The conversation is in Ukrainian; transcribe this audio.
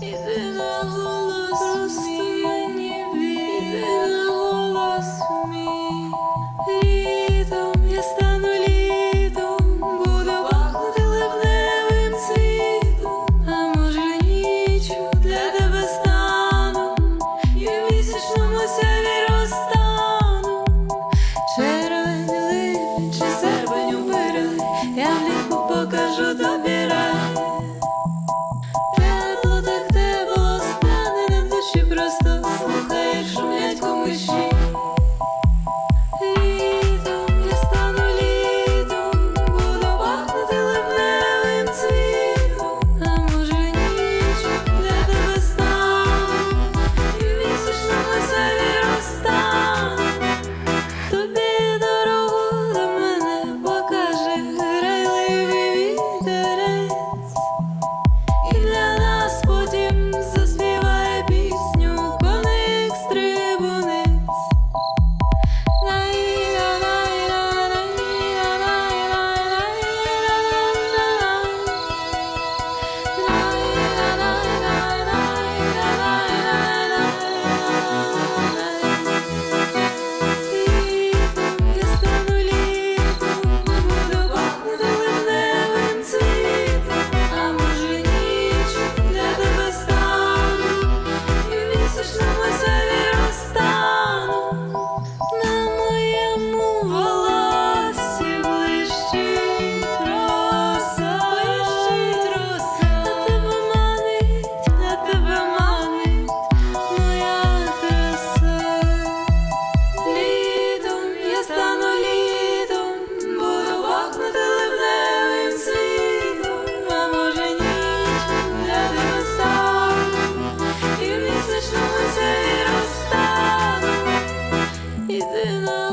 Іди на голос прости мені на голос мій Літом я стану літом, буду пахнути ливневим цвітом, а може нічу для тебе стану, і в місячному сяві розстану, червень липень чи серпень убирай, я влітку покажу тобі. izin al.